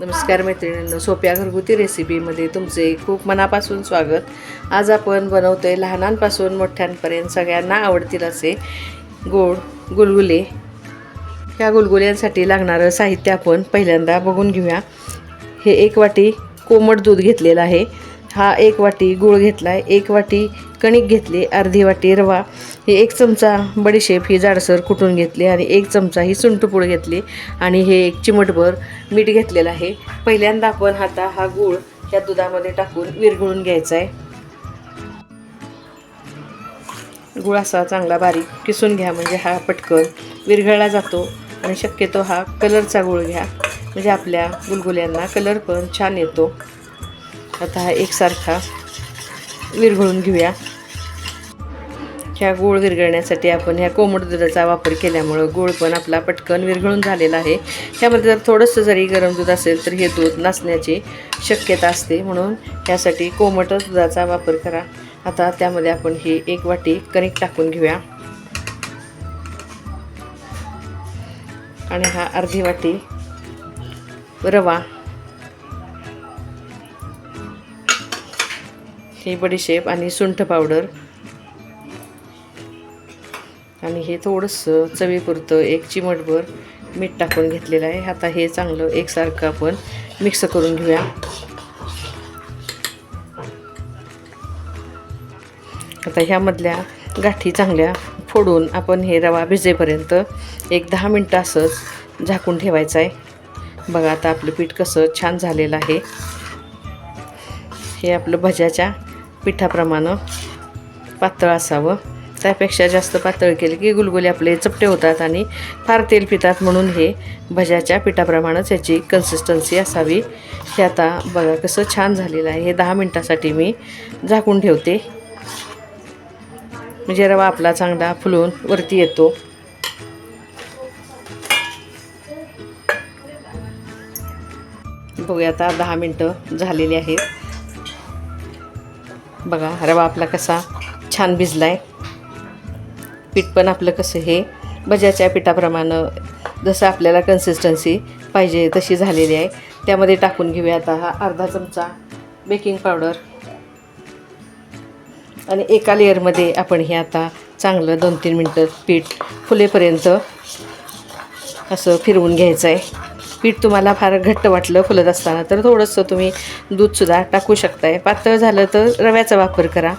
नमस्कार मैत्रिणींनो सोप्या घरगुती रेसिपीमध्ये तुमचे खूप मनापासून स्वागत. आज आपण बनवतो आहे लहानांपासून मोठ्यांपर्यंत सगळ्यांना आवडतील असे गोड गुलगुले. ह्या गुलगुल्यांसाठी लागणारं साहित्य आपण पहिल्यांदा बघून घेऊया. हे एक वाटी कोमट दूध घेतलेलं आहे. हा एक वाटी गूळ घेतला आहे एक वाटी कणिक घेतली अर्धी वाटी रवा. हे एक चमचा बडीशेप ही जाडसर कुटून घेतली आणि एक चमचा ही सुंटपूळ घेतली. आणि हे एक चिमटभर मीठ घेतलेलं आहे. पहिल्यांदा आपण आता हा गूळ ह्या दुधामध्ये टाकून विरघळून घ्यायचा आहे गुळ असा चांगला बारीक किसून घ्या म्हणजे हा पटकन विरघळला जातो आणि शक्यतो हा कलरचा गुळ घ्या. म्हणजे आपल्या गुलगुल्यांना कलर पण छान येतो. आता हा एकसारखा विरघळून घेऊया. ह्या गूळ विरघळण्यासाठी आपण ह्या कोमट दुधाचा वापर केल्यामुळं गूळ पण आपला पटकन विरघळून झालेला आहे. ह्यामध्ये जर थोडंसं जरी गरम दूध असेल तर हे दूध नसण्याची शक्यता असते. म्हणून ह्यासाठी कोमट दुधाचा वापर करा. आता त्यामध्ये आपण ही एक वाटी कणिक टाकून घेऊया. आणि हा अर्धी वाटी रवा ही बडीशेप आणि सुंठ पावडर आणि हे थोडंसं चवीपुरतं एक चिमटभर मीठ टाकून घेतलेलं आहे. आता हे चांगलं एकसारखं आपण मिक्स करून घेऊया. आता ह्यामधल्या गाठी चांगल्या फोडून आपण हे रवा भिजेपर्यंत एक दहा मिनटं असंच झाकून ठेवायचं आहे. बघा आता आपलं पीठ कसं छान झालेलं आहे. हे आपलं भज्याच्या पिठाप्रमाणे पातळ असावं. त्यापेक्षा जास्त पातळ केले की गुलगुले आपले चपटे होतात आणि फार तेल पितात म्हणून हे भज्याच्या पिठाप्रमाणेच याची कन्सिस्टन्सी असावी. हे आता बघा कसं छान झालेलं आहे. हे दहा मिनटासाठी मी झाकून ठेवते. म्हणजे रवा आपला चांगला फुलून वरती येतो. बघूया आता दहा मिनटं झालेली आहेत. बघा रवा आपला कसा छान भिजला आहे पीठ पण आपलं कसं हे भज्याच्या पिठाप्रमाणे जसं आपल्याला कन्सिस्टन्सी पाहिजे तशी झालेली आहे. त्यामध्ये टाकून घेऊया आता हा अर्धा चमचा बेकिंग पावडर आणि एका लेअरमध्ये आपण हे आता चांगलं दोन तीन मिनटं पीठ फुलेपर्यंत असं फिरवून घ्यायचं आहे पीठ तुम्हाला फार घट्ट वाटलं फुलत असताना तर थोडंसं तुम्ही दूधसुद्धा टाकू शकताय. पातळ झालं तर रव्याचा वापर करा.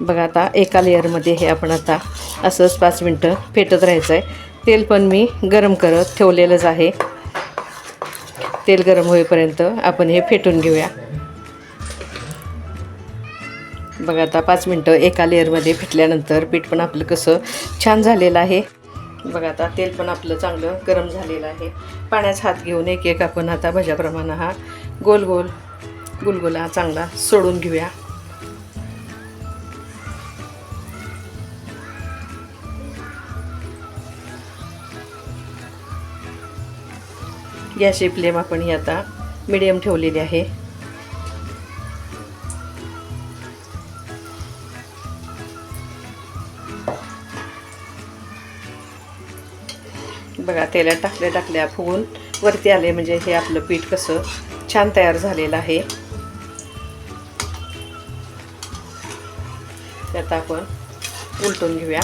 बघा आता एका लेअरमध्ये हे आपण आता असंच पाच मिनटं फेटत राहायचं आहे तेल पण मी गरम करत ठेवलेलंच आहे. तेल गरम होईपर्यंत आपण हे फेटून घेऊया. बघा आता पाच मिनटं एका लेअरमध्ये फेटल्यानंतर पीठ पण आपलं कसं छान झालेलं आहे. बघा आता तेल पण आपलं चांगलं गरम झालेलं आहे. पाण्याचा हात घेऊन एक एक आपण आता भज्याप्रमाणे हा गोल गोल गुलगुला चांगला सोडून घेऊया. गॅसची फ्लेम आपण ही आता मिडियम ठेवलेली आहे. बघा तेलात टाकल्या टाकल्या फुगून वरती आले म्हणजे हे आपलं पीठ कसं छान तयार झालेलं आहे. त्यात आपण उलटून घेऊया.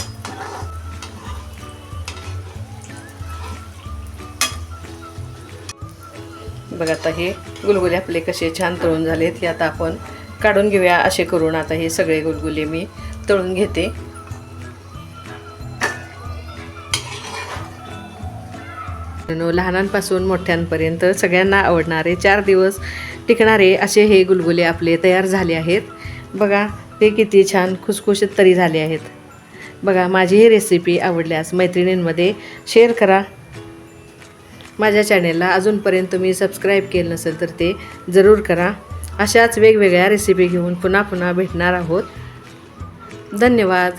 बघा आता हे गुलगुले आपले कसे छान तळून झालेत हे आता आपण काढून घेऊया असे करून आता हे सगळे गुलगुले मी तळून घेते. लहानांपासून मोठ्यांपर्यंत सगळ्यांना आवडणारे चार दिवस टिकणारे असे हे गुलगुले आपले तयार झाले आहेत. बघा ते किती छान खुसखुशीत तरी झाले आहेत. बघा माझी ही रेसिपी आवडल्यास मैत्रिणींमध्ये शेअर करा. माझ्या चॅनेलला अजूनपर्यंत तुम्ही सबस्क्राईब केलं नसेल तर ते जरूर करा. अशाच वेगवेगळ्या रेसिपी घेऊन पुन्हा पुन्हा भेटणार आहोत. धन्यवाद.